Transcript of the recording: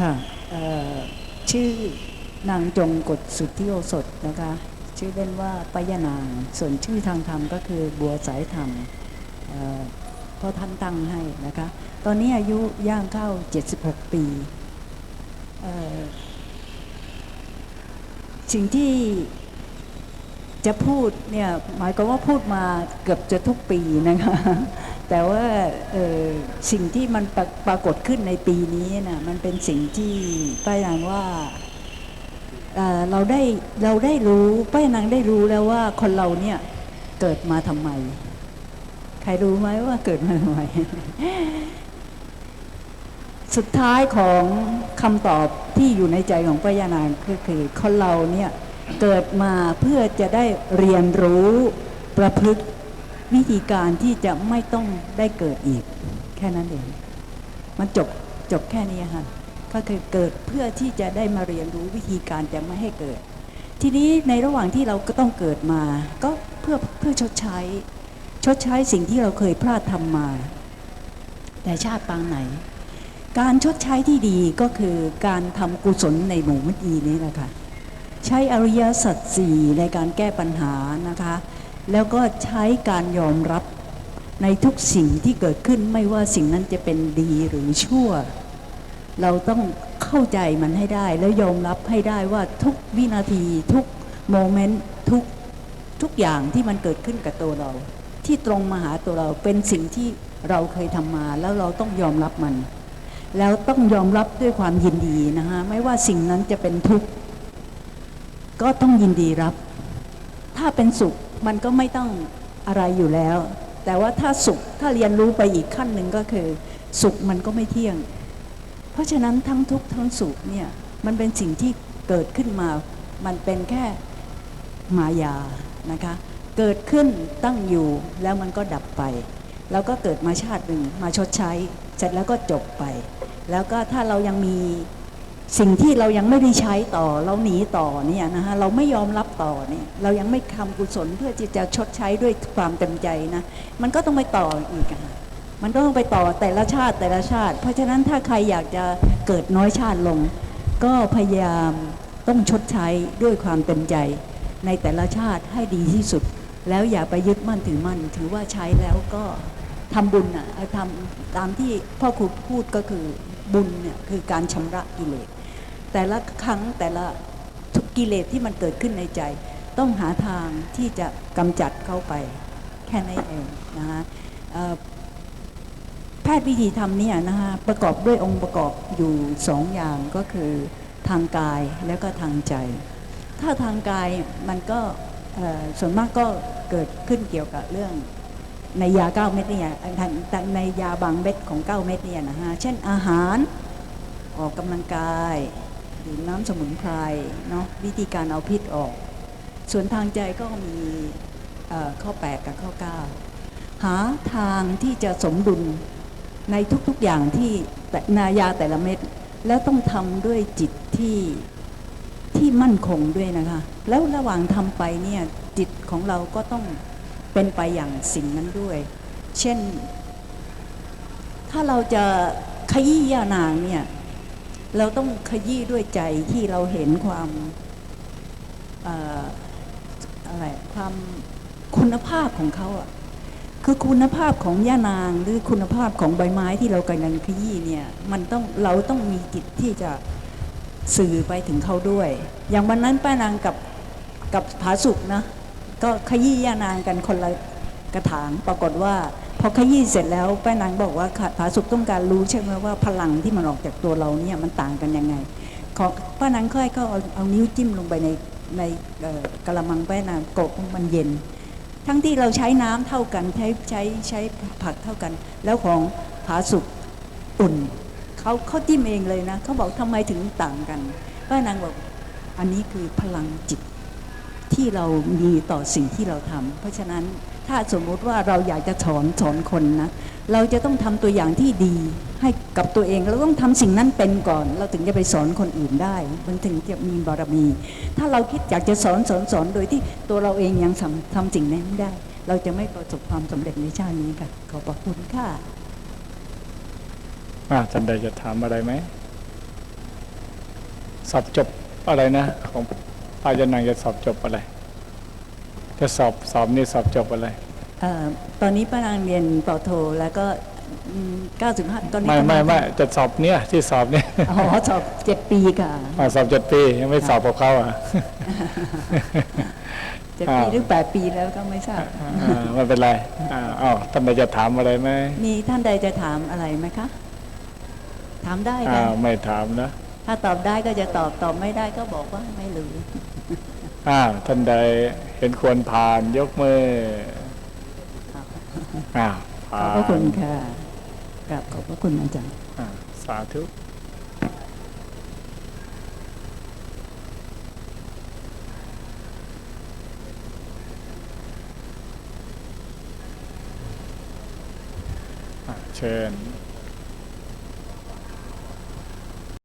ค่ะชื่อนางจงกฎสุทธิโอสถนะคะ ชื่อเล่นว่าปยนาง ส่วนชื่อทางธรรมก็คือบัวสายธรรมเอ่อเพราะท่านตั้งให้นะคะ ตอนนี้อายุย่างเข้า 76 ปี สิ่งที่จะพูดเนี่ยหมายความว่าพูดมาเกือบจะทุกปีนะคะ แต่ว่าสิ่งที่มันปราปรากฏขึ้นในปีนี้นะมันเป็นสิ่งที่ป้ายนางว่าเเราได้เราได้รู้ป้ายนางได้รู้แล้วว่าคนเราเนี่ยเกิดมาทำไม ใครรู้ไหมว่าเกิดมาทำไม สุดท้ายของคำตอบที่อยู่ในใจของป้ายนางก็คือคนเราเนี่ยเกิดมาเพื่อจะได้เรียนรู้ประพฤติ วิธีการที่จะไม่ต้องได้เกิดอีก แค่นั้นเอง มันจบจบแค่นี้ค่ะก็คือเกิดเพื่อที่จะได้มาเรียนรู้วิธีการจะไม่ให้เกิด ทีนี้ในระหว่างที่เราก็ต้องเกิดมา ก็เพื่อเพื่อชดใช้ ชดใช้สิ่งที่เราเคยพลาดทำมา แต่ชาติปางไหน การชดใช้ที่ดีก็คือการทำกุศลในหมู่มตีนี้แหละค่ะใช้อริยสัจสี่ในการแก้ปัญหานะคะ แล้วก็ใช้การยอมรับในทุกสิ่งที่เกิดขึ้นไม่ว่าสิ่งนั้นจะเป็นดีหรือชั่ว เราต้องเข้าใจมันให้ได้ แล้วยอมรับให้ได้ว่าทุกวินาทีทุกโมเมนต์ทุกทุกอย่างที่มันเกิดขึ้นกับตัวเรา ที่ตรงมาหาตัวเราเป็นสิ่งที่เราเคยทำมาแล้วเราต้องยอมรับมัน แล้วต้องยอมรับด้วยความยินดีนะคะไม่ว่าสิ่งนั้นจะเป็นทุกข์ก็ต้องยินดีรับ ถ้าเป็นสุข มันก็ไม่ต้องอะไรอยู่แล้ว แต่ว่าถ้าสุขถ้าเรียนรู้ไปอีกขั้นหนึ่งก็คือ สุขมันก็ไม่เที่ยง เพราะฉะนั้นทั้งทุกข์ทั้งสุขเนี่ยมันเป็นสิ่งที่เกิดขึ้นมา มันเป็นแค่มายานะคะ เกิดขึ้นตั้งอยู่แล้วมันก็ดับไป แล้วก็เกิดมาชาติหนึ่งมาชดใช้ เสร็จแล้วก็จบไป แล้วก็ถ้าเรายังมี สิ่งที่เรายังไม่ได้ใช้ต่อเราหนีต่อเนี่ยนะคะเราไม่ยอมรับต่อเนี่ยเรายังไม่ทำกุศลเพื่อที่จะชดใช้ด้วยความเต็มใจนะมันก็ต้องไปต่ออีกอะค่ะมันต้องไปต่อแต่ละชาติแต่ละชาติ เพราะฉะนั้นถ้าใครอยากจะเกิดน้อยชาติลง ก็พยายามต้องชดใช้ด้วยความเต็มใจ ในแต่ละชาติให้ดีที่สุด แล้วอย่าไปยึดมั่นถือมั่นถือว่าใช้แล้วก็ทำบุญอะทำตามที่พ่อครูพูดก็คือบุญเนี่ยคือการชำระกิเลส แต่ละครั้งแต่ละทุกกิเลสที่มันเกิดขึ้นในใจ ต้องหาทางที่จะกำจัดเข้าไป แค่นั้นเองนะคะแพทย์วิธีทำเนี่ยนะคะประกอบด้วยองค์ประกอบอยู่สองอย่างก็คือทางกายแล้วก็ทางใจ ถ้าทางกายมันก็ส่วนมากก็เกิดขึ้นเกี่ยวกับเรื่องในยาเก้าเม็ดเนี่ยในยาบางเม็ดของเก้าเม็ดเนี่ยนะฮะเช่นอาหารออกกำลังกาย ดื่มน้ำสมุนไพรเนาะวิธีการเอาพิษออก ส่วนทางใจก็มีเอ่อข้อ 8 กับข้อ 9 หาทางที่จะสมดุลในทุกๆอย่างที่แต่นายาแต่ละเม็ดแล้วต้องทำด้วยจิตที่ที่มั่นคงด้วยนะคะ แล้วระหว่างทำไปเนี่ยจิตของเราก็ต้องเป็นไปอย่างสิ่งนั้นด้วย เช่น ถ้าเราจะขยี้ยานางเนี่ย เราต้องขยี้ด้วยใจที่เราเห็นความเอ่อะไรความคุณภาพของเขาอะคือคุณภาพของย่านางหรือคุณภาพของใบไม้ที่เรากำลังขยี้เนี่ยมันต้องเราต้องมีจิตที่จะสื่อไปถึงเขาด้วย อย่างวันนั้นป้านางกับกับผาสุกนะก็ขยี้ย่านางกันคนละกระถางปรากฏว่า อขยี้เสร็จแล้วป้านางบอกว่าผาสุกต้องการรู้ใช่ไหมว่าพลังที่มันออกจากตัวเราเนี่ยมันต่างกันยังไงขอป้านางค่อยก็เอาเอานิ้วจิ้มลงไปในในกระมังป้านางกบมันเย็น ทั้งที่เราใช้น้ำเท่ากันใช้ใช้ใช้ผักเท่ากัน แล้วของผาสุกอุ่นเขาเขาจิ้มเองเลยนะเขาบอกทำไมถึงต่างกันป้านางบอกอันนี้คือพลังจิตที่เรามีต่อสิ่งที่เราทำเพราะฉะนั้น ถ้าสมมุติว่าเราอยากจะสอนสอนคนนะ เราจะต้องทำตัวอย่างที่ดีให้กับตัวเองเราต้องทำสิ่งนั้นเป็นก่อน เราถึงจะไปสอนคนอื่นได้ มันถึงจะมีบารมี ถ้าเราคิดอยากจะสอนสอนสอนโดยที่ตัวเราเองยังทำทำสิ่งนั้นไม่ได้ เราจะไม่ประสบความสำเร็จในชาตินี้ค่ะขอบพระคุณค่ะอ่าท่านใดจะถามอะไรไหมสอบจบอะไรนะ ของป้ารยานางจะสอบจบอะไร จะสอบสอบนี่สอบจบอะไรเอ่อตอนนี้ป้านางเรียนปอโท แล้วก็อืม95ตอนนี้ไม่กำลังไม่ไม่จะสอบเนี่ยที่สอบเนี่ยอ๋อสอบเจ็ดปีค่ะอ่าสอบเจ็ดปียังไม่สอบกับเขาอะเจ็ดปีอ้าวหรือแปดปีแล้วก็ไม่ทราบอ่าไม่เป็นไรอ่าอ้าวท่านใดจะถามอะไรไหมมีท่านใดจะถามอะไรไหมคะ ถามได้อ่าค่ะไม่ถามนะ ถ้าตอบได้ก็จะตอบตอบไม่ได้ก็บอกว่าไม่รู้ อ่าท่านใดเห็นควรผ่านยกมืออ่าขผ่าอบนระคุณค่ะกราบขอบพระคุณอาจารย์ อ่าสาธุอ่าเชิญ